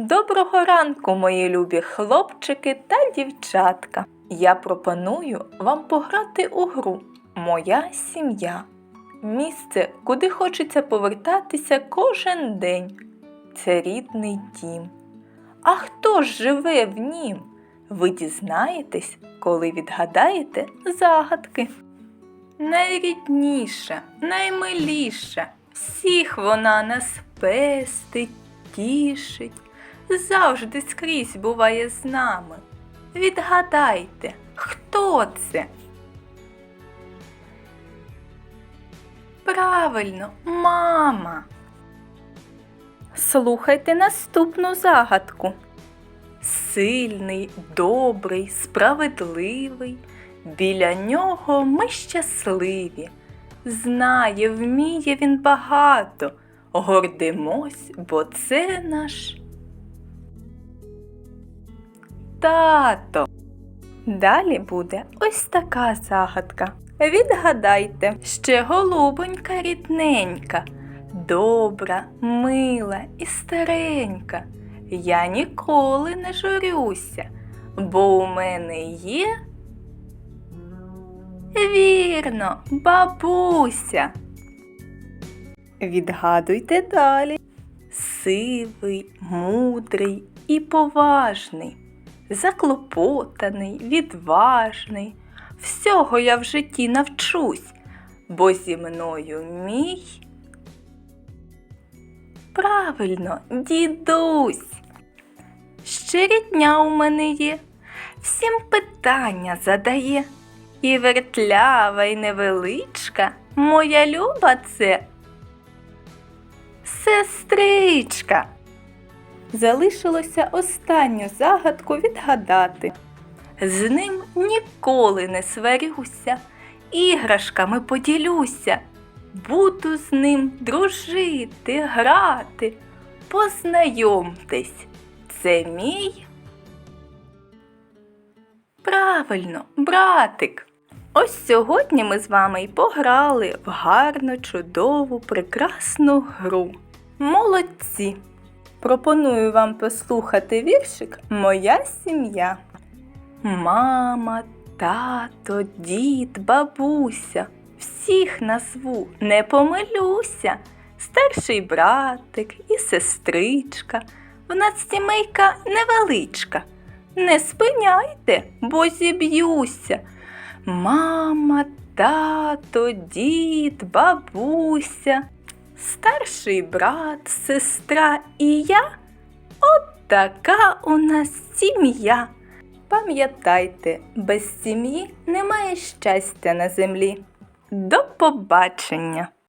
Доброго ранку, мої любі хлопчики та дівчатка. Я пропоную вам пограти у гру Моя сім'я. Місце, куди хочеться повертатися кожен день. Це рідний дім. А хто ж живе в нім? Ви дізнаєтесь, коли відгадаєте загадки. Найрідніша, наймиліша, всіх вона нас пестить, тішить, завжди скрізь буває з нами. Відгадайте, хто це? Правильно, мама. Слухайте наступну загадку. Сильний, добрий, справедливий. Біля нього ми щасливі. Знає, вміє він багато. Гордимось, бо це наш тато. Далі буде ось така загадка. Відгадайте, ще голубонька рідненька, добра, мила і старенька. Я ніколи не журюся, бо у мене є. Вірно, бабуся. Відгадуйте далі. Сивий, мудрий і поважний, заклопотаний, відважний. Всього я в житті навчусь, бо зі мною мій. Правильно, дідусь. Ще рідня у мене є, всім питання задає. І вертлява, і невеличка, моя люба це сестричка. Залишилося останню загадку відгадати. З ним ніколи не сварюся, іграшками поділюся. Буду з ним дружити, грати. Познайомтесь, це мій. Правильно, братик. Ось сьогодні ми з вами й пограли в гарну, чудову, прекрасну гру. Молодці! Пропоную вам послухати віршик Моя сім'я. Мама, тато, дід, бабуся. Всіх назву не помилюся. Старший братик і сестричка. В нас сімейка невеличка. Не спиняйте, бо зіб'юся. Мама, тато, дід, бабуся, старший брат, сестра і я. От така у нас сім'я. Пам'ятайте, без сім'ї немає щастя на землі. До побачення!